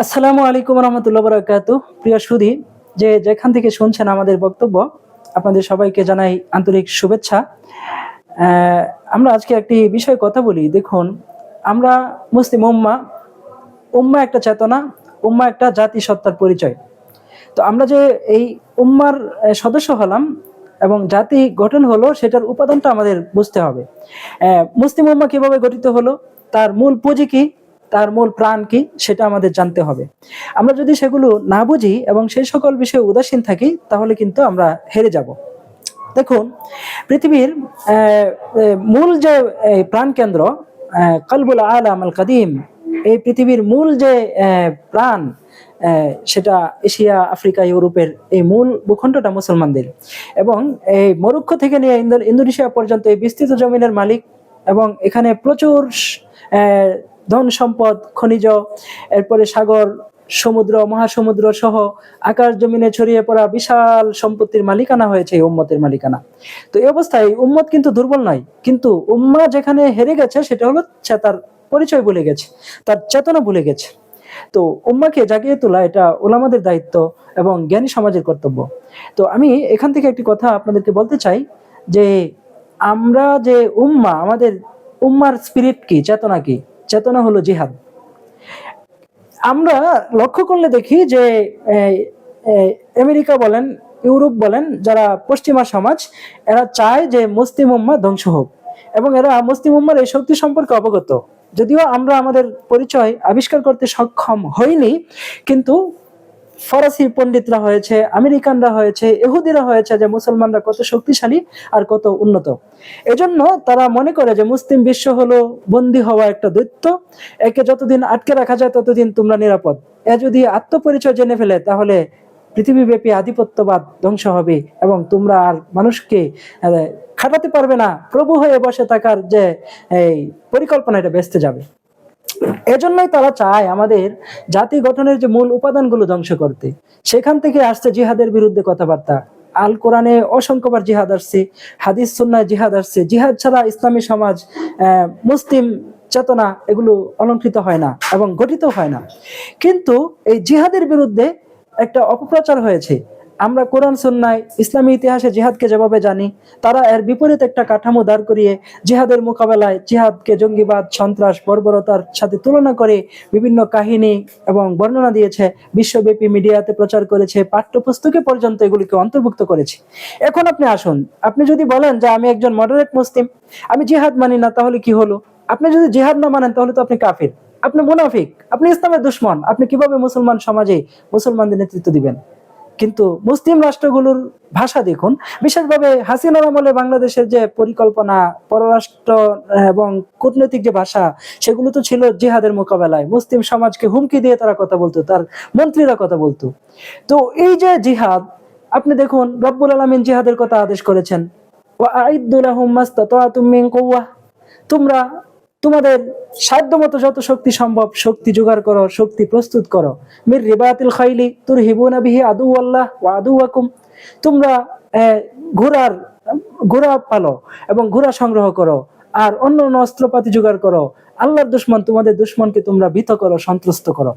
আসসালামু আলাইকুম রহমতুল্লাহ বরাকাত প্রিয় সুধী, যে যেখান থেকে শুনছেন আমাদের বক্তব্য, আপনাদের সবাইকে জানাই আন্তরিক শুভেচ্ছা। আমরা আজকে একটি বিষয়ে কথা বলি। দেখুন, আমরা মুসলিম উম্মা উম্মা একটা চেতনা, উম্মা একটা জাতি সত্তার পরিচয়। তো আমরা যে এই উম্মার সদস্য হলাম এবং জাতি গঠন হলো, সেটার উপাদানটা আমাদের বুঝতে হবে। মুসলিম উম্মা কীভাবে গঠিত হলো, তার মূল পুঁজি কি তার মূল প্রাণ কি সেটা আমাদের জানতে হবে। আমরা যদি সেগুলো না বুঝি এবং সেই সকল বিষয়ে উদাসীন থাকি, তাহলে কিন্তু আমরা হেরে যাব। দেখুন, পৃথিবীর মূল যে প্রাণকেন্দ্র কলবুল আলাম আল কাদিম, এই পৃথিবীর মূল যে প্রাণ সেটা এশিয়া, আফ্রিকা, ইউরোপের এই মূল ভূখণ্ডটা মুসলমানদের। এবং এই মরুক্ষ থেকে নিয়ে ইন্দো- ইন্দোনেশিয়া পর্যন্ত এই বিস্তৃত জমিনের মালিক এবং এখানে প্রচুর ধন সম্পদ, খনিজ, এরপরে সাগর, সমুদ্র, মহাসমুদ্র সহ আকাশ জমিনে ছড়িয়ে পড়া বিশাল সম্পত্তির মালিকানা হয়েছে এই উম্মতের মালিকানা। তো এই অবস্থায় উম্মত কিন্তু দুর্বল নয়, কিন্তু উম্মা যেখানে হেরে গেছে সেটা হলো তার পরিচয় ভুলে গেছে, তার চেতনা ভুলে গেছে। তো উম্মাকে জাগিয়ে তোলা এটা ওলামাদের দায়িত্ব এবং জ্ঞানী সমাজের কর্তব্য। তো আমি এখান থেকে একটি কথা আপনাদেরকে বলতে চাই যে আমরা যে উম্মা, আমাদের উম্মার স্পিরিট কি, চেতনা কি? চেতনা হলো জিহাদ। আমরা লক্ষ্য করলে দেখি যে আমেরিকা বলেন, ইউরোপ বলেন, যারা পশ্চিমা সমাজ, এরা চায় যে মুসলিম উম্মা ধ্বংস হোক এবং এরা মুসলিম উম্মার এই শক্তি সম্পর্কে অবগত। যদিও আমরা আমাদের পরিচয় আবিষ্কার করতে সক্ষম হইনি, কিন্তু ফরাসি পণ্ডিতরা হয়েছে, আমেরিকানরা হয়েছে, ইহুদিরা হয়েছে যে মুসলমানরা কত শক্তিশালী আর কত উন্নত। এজন্য তারা মনে করে যে মুসলিম বিশ্ব হলো বন্দী হওয়া একটা দৈত্য, একে যতদিন আটকে রাখা যায় ততদিন তোমরা নিরাপদ। এ যদি আত্মপরিচয় জেনে ফেলে, তাহলে পৃথিবীব্যাপী আধিপত্যবাদ ধ্বংস হবে এবং তোমরা আর মানুষকে খাটাতে পারবে না। প্রভু হয়ে বসে থাকার যে, এই পরিকল্পনা, এটা বেসতে যাবে। এজন্যই তারা চায় আমাদের জাতি গঠনের যে মূল উপাদানগুলো ধ্বংস করতে। সেখান থেকে আসছে জিহাদের বিরুদ্ধে কথাবার্তা। আল কোরআনে অসংখ্যবার জিহাদ আসছে, হাদিস সুন্নায় জিহাদ আসছে। জিহাদ ছাড়া ইসলামী সমাজ মুসলিম চেতনা এগুলো অলঙ্কৃত হয় না এবং গঠিত হয় না। কিন্তু এই জিহাদের বিরুদ্ধে একটা অপপ্রচার হয়েছে। আমরা কোরআন সন্ন্যায় ইসলামী ইতিহাসে জিহাদকে যেভাবে জানি, তারা এর বিপরীত একটা কাঠামো দাঁড় করিয়ে জিহাদের মোকাবেলায় জিহাদকে জঙ্গিবাদ, সন্ত্রাস, বর্বরতার সাথে তুলনা করে বিভিন্ন কাহিনী এবং বর্ণনা দিয়েছে, বিশ্বব্যাপী মিডিয়াতে প্রচার করেছে, পাঠ্যপুস্তকে পর্যন্ত এগুলিকে অন্তর্ভুক্ত করেছে। এখন আপনি আসুন, আপনি যদি বলেন যে আমি একজন মডারেট মুসলিম, আমি জিহাদ মানি না, তাহলে কি হলো? আপনি যদি জিহাদ না মানেন, তাহলে তো আপনি কাফির। আপনি মুনাফিক, আপনি ইসলামের দুশ্মন, আপনি কীভাবে মুসলমান সমাজে মুসলমানদের নেতৃত্ব দিবেন? কিন্তু মুসলিম রাষ্ট্রগুলোর ভাষা দেখুন, বিশেষভাবে হাসিনার আমলে বাংলাদেশের যে পরিকল্পনা, পররাষ্ট্র এবং কূটনৈতিক যে ভাষা, সেগুলো তো ছিল জিহাদের মোকাবেলায়। মুসলিম সমাজকে হুমকি দিয়ে তারা কথা বলতো, তার মন্ত্রীরা কথা বলতো। তো এই যে জিহাদ, আপনি দেখুন, রব্বুল আলমিন জিহাদের কথা আদেশ করেছেন। তোমরা তোমাদের সাধ্যমতো যত শক্তি সম্ভব শক্তি জোগাড় করো, শক্তি প্রস্তুত করো। মির রিবাতিল খাইলি তুর হিবুনা বিহি আদু আল্লাহ ও আদু আকুম তোমরা ঘোড়ার, ঘোড়া পালো এবং ঘোড়া সংগ্রহ করো আর অন্য অন্য অস্ত্রপাতি জোগাড় করো। আল্লাহর দুশ্মন তোমাদের দুশ্মনকে তোমরা ভীত করো সন্ত্রস্ত করো।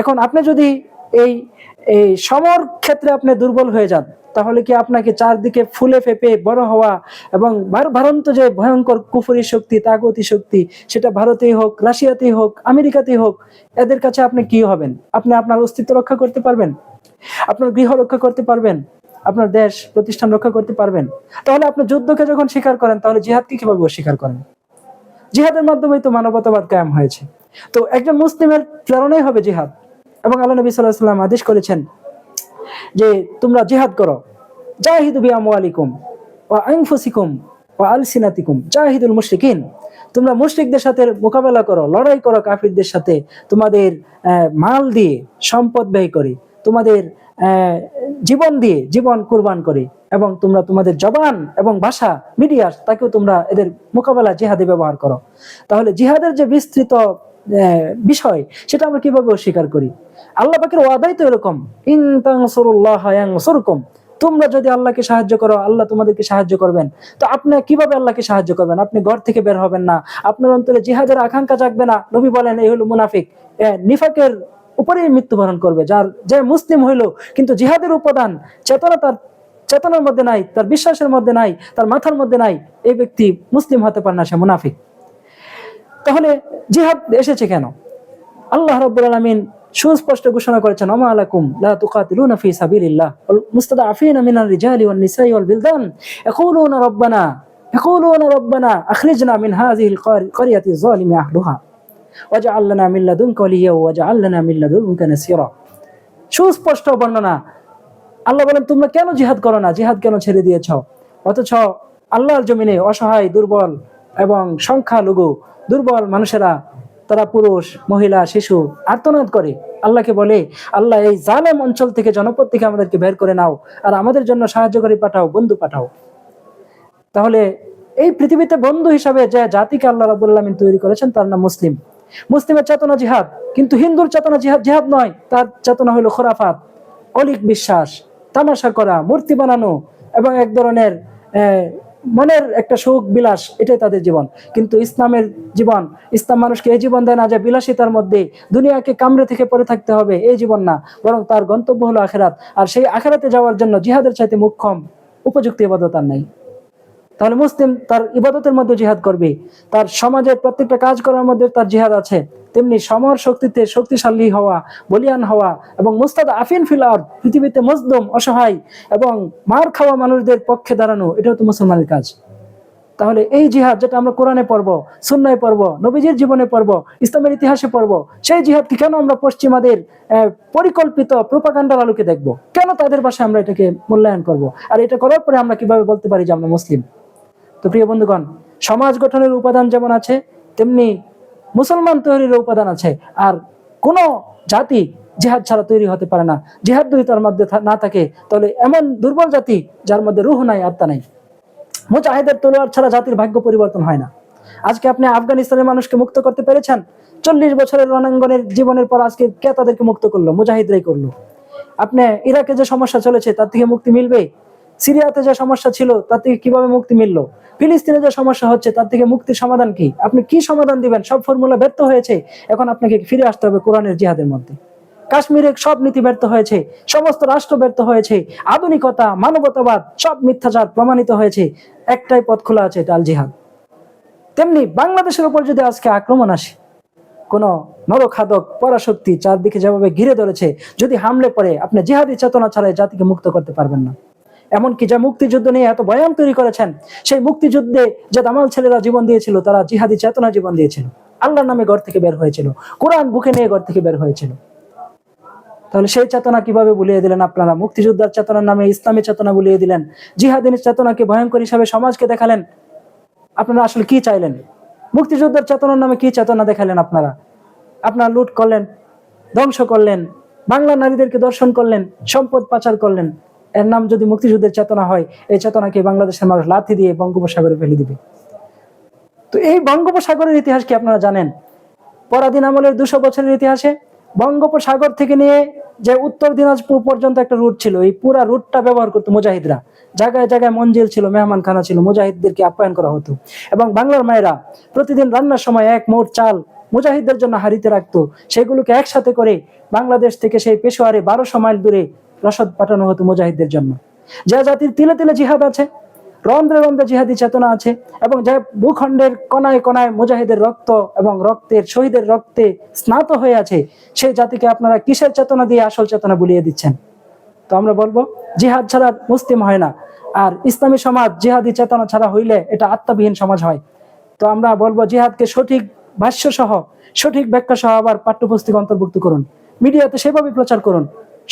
এখন আপনি যদি এই এই সমর ক্ষেত্রে আপনি দুর্বল হয়ে যান, তাহলে কি আপনাকে চারদিকে ফুলে ফেপে বড় হওয়া এবং ভার- ভারন্ত যে ভয়ঙ্কর কুফরি শক্তি, তাগতি শক্তি, সেটা ভারতেই হোক, রাশিয়াতেই হোক, আমেরিকাতেই হোক, এদের কাছে আপনি কি হবেন? আপনি আপনার অস্তিত্ব রক্ষা করতে পারবেন? আপনার গৃহ রক্ষা করতে পারবেন? আপনার দেশ প্রতিষ্ঠান রক্ষা করতে পারবেন? তাহলে আপনি যুদ্ধকে যখন স্বীকার করেন, তাহলে জিহাদকে কীভাবে অস্বীকার করেন? জিহাদের মাধ্যমেই তো মানবতাবাদ কায়েম হয়েছে। তো একজন মুসলিমের প্রেরণাই হবে জিহাদ। এবং আল্লাহ নবী সাল্লাহ সাল্লাম আদেশ করেছেন যে তোমরা জিহাদ করো। জাহিদু বিআমওয়ালিকুম ওয়া আনফুসিকুম ওয়া আলসিনাতিকুম। জাহিদুল মুশরিকিন, তোমরা মুশরিকদের সাথে মোকাবেলা করো, লড়াই করো কাফিরদের সাথে। তোমাদের মাল দিয়ে সম্পদ ব্যয় করে। তোমাদের জীবন দিয়ে জীবন কুরবান করে। এবং তোমরা তোমাদের জবান এবং ভাষা মিডিয়া, তাকেও তোমরা এদের মোকাবেলা জিহাদে ব্যবহার করো। তাহলে জিহাদের যে বিস্তৃত বিষয়, সেটা আমরা কীভাবে অস্বীকার করি? আল্লাহ পাকের ওয়াদাই তো এরকম। ইন তানসুরুল্লাহ ইয়ানসুরকুম। তোমরা যদি আল্লাহকে সাহায্য করো, আল্লাহ তোমাদেরকে সাহায্য করবেন। তো আপনি কীভাবে আল্লাহকে সাহায্য করবেন? আপনি ঘর থেকে বের হবেন না। আপনার অন্তরে জিহাদের আকাঙ্ক্ষা জাগবে না। নবী বলেন, এই হলো মুনাফিক। নিফাকের উপরেই মৃত্যুবরণ করবে। যার, যে মুসলিম হইল, কিন্তু জিহাদের উপাদান চেতনা তার, চেতনার মধ্যে নাই, তার বিশ্বাসের মধ্যে নাই, তার মাথার মধ্যে নাই, এই ব্যক্তি মুসলিম হতে পারে না, সে মুনাফিক। তাহলে জিহাদ এসেছে কেন? আল্লাহ রাব্বুল আলামিন সুস্পষ্ট ঘোষণা করেছেন সুস্পষ্ট বর্ণনা। আল্লাহ বলেন, তোমরা কেন জিহাদ করো না? জিহাদ কেন ছেড়ে দিয়েছ? অথচ আল্লাহর জমিনে অসহায়, দুর্বল এবং সংখ্যালঘু দুর্বল মানুষেরা, তারা পুরুষ, মহিলা, শিশু আর্তনাদ করে। আল্লাহকে বলে, আল্লাহ, এই জালেম অঞ্চল থেকে জনপদ থেকে আমাদেরকে বের করে নাও আর আমাদের জন্য সাহায্যকারী পাঠাও, বন্ধু পাঠাও। তাহলে এই পৃথিবীতে বন্ধু হিসাবে যে জাতিকে আল্লাহ রাবুল তৈরি করেছেন, তার নাম মুসলিম। মুসলিমের চেতনা জিহাদ, কিন্তু হিন্দুর চেতনা জিহাদ জিহাদ নয়, তার চেতনা হলো খোরাফাত, অলিক বিশ্বাস, তামাশা করা, মূর্তি বানানো এবং এক ধরনের মনের একটা সুখ, বিলাস, এটাই তাদের জীবন। কিন্তু ইসলামের জীবন, ইসলাম মানুষকে এই জীবন দেয় না যে বিলাসিতার মধ্যে দুনিয়াকে কামড়ে থেকে পড়ে থাকতে হবে, এই জীবন না। বরং তার গন্তব্য হলো আখেরাত। আর সেই আখেরাতে যাওয়ার জন্য জিহাদের চাইতে মুখ্যম উপযুক্ত ইবাদত আর নাই। তাহলে মুসলিম তার ইবাদতের মধ্যে জিহাদ করবে। তার সমাজের প্রত্যেকটা কাজ করার মধ্যে তার জিহাদ আছে। তেমনি সমর শক্তিতে শক্তিশালী হওয়া বলিয়ান হওয়া এবং মুস্তাদ আফিন ফিল আরদ, পৃথিবীতে মজদুম অসহায় এবং মার খাওয়া মানুষদের পক্ষে দাঁড়ানো এটাও তো মুসলমানের কাজ। তাহলে এই জিহাদ যেটা আমরা কোরআনে পড়ব সুন্নায় পড়ব নবীজির জীবনে পড়ব ইসলামের ইতিহাসে পড়ব সেই জিহাদকে কেন আমরা পশ্চিমাদের পরিকল্পিত প্রোপাগান্ডার আলোকে দেখব? কেন তাদের ভাষায় আমরা এটাকে মূল্যায়ন করব? আর এটা করার পরে আমরা কীভাবে বলতে পারি যে আমরা মুসলিম? তো প্রিয় বন্ধুগণ সমাজ গঠনের উপাদান যেমন আছে তেমনি মুসলমান তৈরির উপাদান আছে। আর কোনো জাতি জিহাদ ছাড়া তৈরি হতে পারে না। জিহাদ যদি তার মধ্যে না থাকে, তাহলে এমন দুর্বল জাতি যার মধ্যে রুহ নাই, আত্মা নাই। মুজাহিদের তলোয়ার ছাড়া জাতির ভাগ্য পরিবর্তন হয় না। আজকে আপনি আফগানিস্তানের মানুষকে মুক্ত করতে পেরেছেন, চল্লিশ বছরের রণাঙ্গনের জীবনের পর আজকে কে তাদেরকে মুক্ত করল? মুজাহিদরাই করল। আপনি ইরাকে যে সমস্যা চলেছে, তার থেকে মুক্তি মিলবে? সিরিয়াতে যে সমস্যা ছিল, তার থেকে কীভাবে মুক্তি মিললো? ফিলিস্তিনে যে সমস্যা হচ্ছে, তার থেকে মুক্তির সমাধান কি? আপনি কি সমাধান দিবেন? সব ফর্মুলা ব্যর্থ হয়েছে। এখন আপনাকে ফিরে আসতে হবে কোরআনের জিহাদের মধ্যে। কাশ্মীরে সব নীতি ব্যর্থ হয়েছে, সমস্ত রাষ্ট্র ব্যর্থ হয়েছে, আধুনিকতা, মানবতাবাদ, সব মিথ্যাচার প্রমাণিত হয়েছে। একটাই পথ খোলা আছে, এটা আল জিহাদ তেমনি বাংলাদেশের উপর যদি আজকে আক্রমণ আসে, কোন নরখাদক পরাশক্তি চারদিকে যেভাবে ঘিরে ধরেছে, যদি হামলে পড়ে, আপনি জিহাদি চেতনা ছাড়াই জাতিকে মুক্ত করতে পারবেন না। এমনকি যা মুক্তিযুদ্ধ নিয়ে এত বয়ান তৈরি করেছেন, সেই মুক্তিযুদ্ধে যে দামাল ছেলেরা জীবন দিয়েছিল, তারা জিহাদি চেতনা জীবন দিয়েছিল। আল্লাহর নামে ঘর থেকে বের হয়েছিল। কোরআন বুকে নিয়ে ঘর থেকে বের হয়েছিল। তাহলে সেই চেতনা কীভাবে ভুলিয়ে দিলেন আপনারা? মুক্তিযোদ্ধার চেতনার নামে, ইসলামী চেতনা ভুলিয়ে দিলেন। জিহাদিন চেতনাকে ভয়ঙ্কর হিসাবে সমাজকে দেখালেন। আপনারা আসলে কি চাইলেন? মুক্তিযোদ্ধার চেতনার নামে কি চেতনা দেখালেন আপনারা? আপনারা লুট করলেন, ধ্বংস করলেন বাংলা নারীদেরকে দর্শন করলেন, সম্পদ পাচার করলেন। এর নাম যদি মুক্তিযুদ্ধের চেতনা হয়, এই চেতনাকে বাংলাদেশের মানুষ লাথি দিয়ে বঙ্গোপসাগরে ফেলে দিবে। তো এই বঙ্গোপসাগরের ইতিহাস কি আপনারা জানেন? পরাধীন আমলের দুশো বছরের ইতিহাসে বঙ্গোপসাগর থেকে নিয়ে যে উত্তর দিনাজপুর পর্যন্ত একটা রুট ছিল, এই পুরা রুটটা ব্যবহার করতো মুজাহিদরা। জায়গায় জায়গায় মঞ্জিল ছিল মেহমান খানা ছিল, মুজাহিদদেরকে আপ্যায়ন করা হতো। এবং বাংলার মায়েরা প্রতিদিন রান্নার সময় এক মোট চাল মুজাহিদদের জন্য হারিতে রাখতো। সেগুলোকে একসাথে করে বাংলাদেশ থেকে সেই পেশোয়ারে বারোশো মাইল দূরে রসদ পাঠানো হতো মুজাহিদদের জন্য। যে জাতির তিলে তিলে জিহাদ আছে, রন্ধ্রে রন্ধ্রে জিহাদি চেতনা আছে, এবং যে ভূখণ্ডের কণায় কণায় মুজাহিদের রক্ত এবং রক্তের শহীদের রক্তে স্নাত হয়ে আছে সেই জাতিকে আপনারা কিসের চেতনা দিয়ে আসল চেতনা বুলিয়ে দিচ্ছেন? তো আমরা বলব, জিহাদ ছাড়া মুসলিম হয় না, আর ইসলামী সমাজ জিহাদি চেতনা ছাড়া হইলে এটা আত্মাবিহীন সমাজ হয়। তো আমরা বলব, জিহাদকে সঠিক ভাষ্য সহ সঠিক ব্যাখ্যা সহ আবার পাঠ্যপুস্তক অন্তর্ভুক্ত করুন। মিডিয়াতে সেভাবে প্রচার করুন।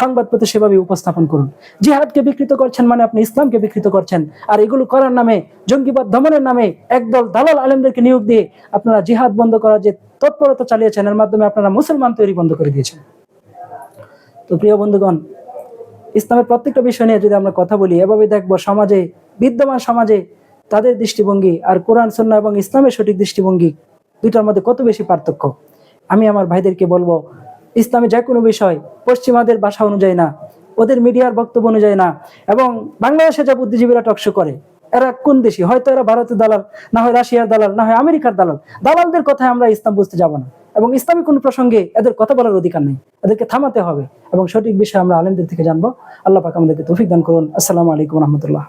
সংবাদপত্রে সেভাবে উপস্থাপন করুন। জিহাদকে বিকৃত করছেন মানে আপনি ইসলামকে বিকৃত করছেন। আর এগুলো করার নামে, জঙ্গিবাদ দমনের নামে একদল দালাল আলেমদেরকে নিয়োগ দিয়ে আপনারা জিহাদ বন্ধ করার যে তৎপরতা চালিয়েছেন, এর মাধ্যমে আপনারা মুসলমান তৈরি বন্ধ করে দিয়েছেন। তো প্রিয় বন্ধুগণ, ইসলামের প্রত্যেকটা বিষয় নিয়ে যদি আমরা কথা বলি, এভাবে দেখব সমাজে, বিদ্যমান সমাজে তাদের দৃষ্টিভঙ্গি আর কোরআন সন্না এবং ইসলামের সঠিক দৃষ্টিভঙ্গি দুইটার মধ্যে কত বেশি পার্থক্য? আমি আমার ভাইদেরকে বলব ইসলামে যে কোনো বিষয়, পশ্চিমাদের ভাষা অনুযায়ী না, ওদের মিডিয়ার বক্তব্য অনুযায়ী না, এবং বাংলাদেশে যা বুদ্ধিজীবীরা টকশো করে, এরা কোন দেশি? হয়তো এরা ভারতের দালাল, না হয় রাশিয়ার দালাল, না হয় আমেরিকার দালাল। দালালদের কথায় আমরা ইসলাম বুঝতে যাব না, এবং ইসলামী কোনো প্রসঙ্গে এদের কথা বলার অধিকার নেই। এদেরকে থামাতে হবে, এবং সঠিক বিষয়ে আমরা আলেমদের থেকে জানব। আল্লাহ পাক আমাদেরকে তৌফিক দান করুন। আসসালামু আলাইকুম রহমতুল্লাহ।